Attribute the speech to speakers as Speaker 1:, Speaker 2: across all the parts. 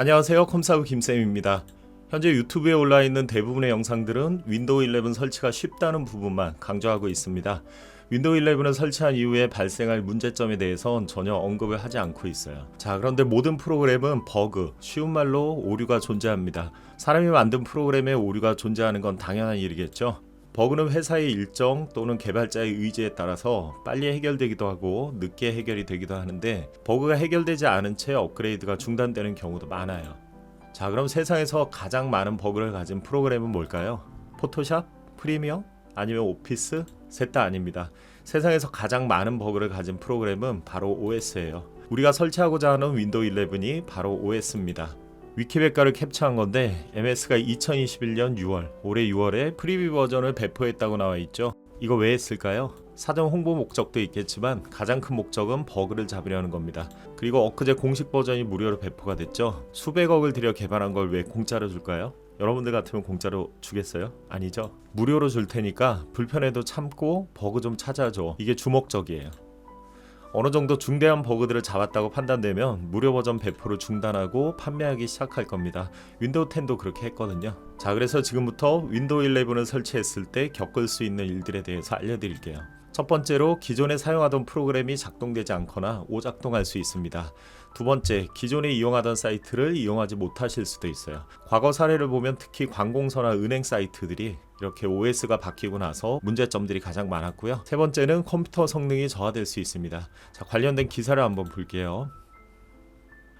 Speaker 1: 안녕하세요 컴사부 김쌤입니다. 현재 유튜브에 올라 있는 대부분의 영상들은 윈도우 11 설치가 쉽다는 부분만 강조하고 있습니다. 윈도우 11을 설치한 이후에 발생할 문제점에 대해선 전혀 언급을 하지 않고 있어요. 자, 그런데 모든 프로그램은 버그, 쉬운 말로 오류가 존재합니다. 사람이 만든 프로그램에 오류가 존재하는 건 당연한 일이겠죠. 버그는 회사의 일정 또는 개발자의 의지에 따라서 빨리 해결되기도 하고 늦게 해결이 되기도 하는데 버그가 해결되지 않은 채 업그레이드가 중단되는 경우도 많아요. 자, 그럼 세상에서 가장 많은 버그를 가진 프로그램은 뭘까요? 포토샵? 프리미엄? 아니면 오피스? 셋 다 아닙니다. 세상에서 가장 많은 버그를 가진 프로그램은 바로 OS예요. 우리가 설치하고자 하는 윈도우 11이 바로 OS입니다. 위키백과를 캡처한 건데 MS가 2021년 6월, 올해 6월에 프리뷰 버전을 배포했다고 나와 있죠. 이거 왜 했을까요? 사전 홍보 목적도 있겠지만 가장 큰 목적은 버그를 잡으려는 겁니다. 그리고 엊그제 공식 버전이 무료로 배포가 됐죠. 수백억을 들여 개발한 걸 왜 공짜로 줄까요? 여러분들 같으면 공짜로 주겠어요? 아니죠. 무료로 줄 테니까 불편해도 참고 버그 좀 찾아줘. 이게 주목적이에요. 어느 정도 중대한 버그들을 잡았다고 판단되면 무료 버전 배포를 중단하고 판매하기 시작할 겁니다. 윈도우 10도 그렇게 했거든요. 자, 그래서 지금부터 윈도우 11을 설치했을 때 겪을 수 있는 일들에 대해서 알려드릴게요. 첫 번째로 기존에 사용하던 프로그램이 작동되지 않거나 오작동할 수 있습니다. 두 번째, 기존에 이용하던 사이트를 이용하지 못하실 수도 있어요. 과거 사례를 보면 특히 관공서나 은행 사이트들이 이렇게 OS가 바뀌고 나서 문제점들이 가장 많았고요. 세 번째는 컴퓨터 성능이 저하될 수 있습니다. 자, 관련된 기사를 한번 볼게요.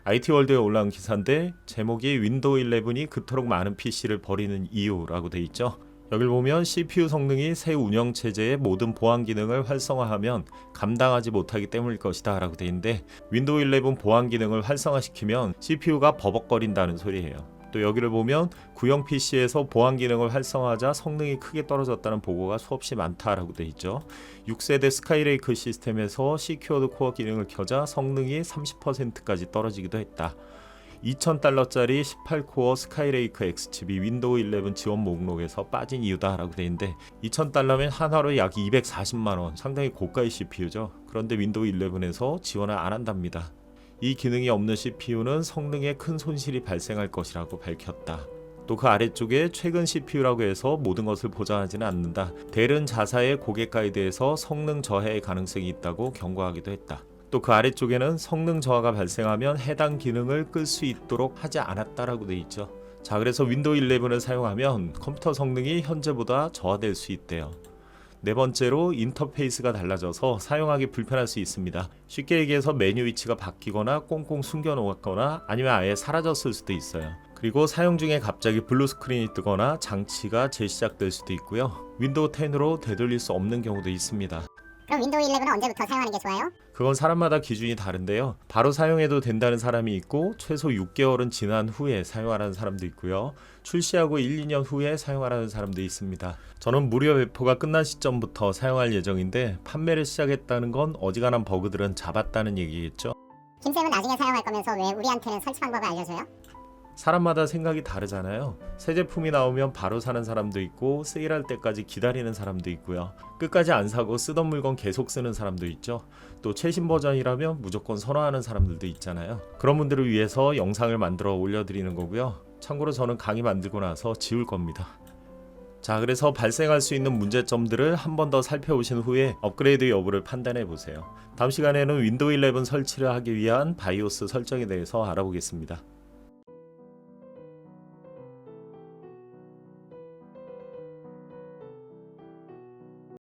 Speaker 1: IT월드에 올라온 기사인데 제목이 윈도우 11이 그토록 많은 PC를 버리는 이유라고 돼 있죠. 여길 보면 CPU 성능이 새 운영 체제의 모든 보안 기능을 활성화하면 감당하지 못하기 때문일 것이다 라고 돼 있는데 윈도우 11 보안 기능을 활성화시키면 CPU가 버벅거린다는 소리예요. 또 여기를 보면 구형 PC에서 보안 기능을 활성화하자 성능이 크게 떨어졌다는 보고가 수없이 많다라고 돼 있죠. 6세대 스카이레이크 시스템에서 시큐어드 코어 기능을 켜자 성능이 30%까지 떨어지기도 했다. 2,000달러짜리 18코어 스카이레이크 X칩이 윈도우 11 지원 목록에서 빠진 이유다라고 돼 있는데 2,000달러면 한화로 약 240만 원, 상당히 고가의 CPU죠. 그런데 윈도우 11에서 지원을 안 한답니다. 이 기능이 없는 CPU는 성능에 큰 손실이 발생할 것이라고 밝혔다. 또 그 아래쪽에 최근 CPU라고 해서 모든 것을 보장하지는 않는다. 델은 자사의 고객 가이드에서 성능 저해의 가능성이 있다고 경고하기도 했다. 또 그 아래쪽에는 성능 저하가 발생하면 해당 기능을 끌 수 있도록 하지 않았다라고 돼 있죠. 자, 그래서 윈도우 11을 사용하면 컴퓨터 성능이 현재보다 저하될 수 있대요. 네 번째로 인터페이스가 달라져서 사용하기 불편할 수 있습니다. 쉽게 얘기해서 메뉴 위치가 바뀌거나 꽁꽁 숨겨 놓았거나 아니면 아예 사라졌을 수도 있어요. 그리고 사용 중에 갑자기 블루 스크린이 뜨거나 장치가 재시작될 수도 있고요. 윈도우 10으로 되돌릴 수 없는 경우도 있습니다.
Speaker 2: 그럼 윈도우 11은 언제부터 사용하는 게 좋아요?
Speaker 1: 그건 사람마다 기준이 다른데요. 바로 사용해도 된다는 사람이 있고 최소 6개월은 지난 후에 사용하라는 사람도 있고요. 출시하고 1, 2년 후에 사용하라는 사람도 있습니다. 저는 무료 배포가 끝난 시점부터 사용할 예정인데 판매를 시작했다는 건 어지간한 버그들은 잡았다는 얘기겠죠.
Speaker 2: 김쌤은 나중에 사용할 거면서 왜 우리한테는 설치 방법을 알려줘요?
Speaker 1: 사람마다 생각이 다르잖아요. 새 제품이 나오면 바로 사는 사람도 있고 세일할 때까지 기다리는 사람도 있고요. 끝까지 안 사고 쓰던 물건 계속 쓰는 사람도 있죠. 또 최신 버전이라면 무조건 선호하는 사람들도 있잖아요. 그런 분들을 위해서 영상을 만들어 올려드리는 거고요. 참고로 저는 강의 만들고 나서 지울 겁니다. 자, 그래서 발생할 수 있는 문제점들을 한 번 더 살펴보신 후에 업그레이드 여부를 판단해 보세요. 다음 시간에는 윈도우 11 설치를 하기 위한 바이오스 설정에 대해서 알아보겠습니다.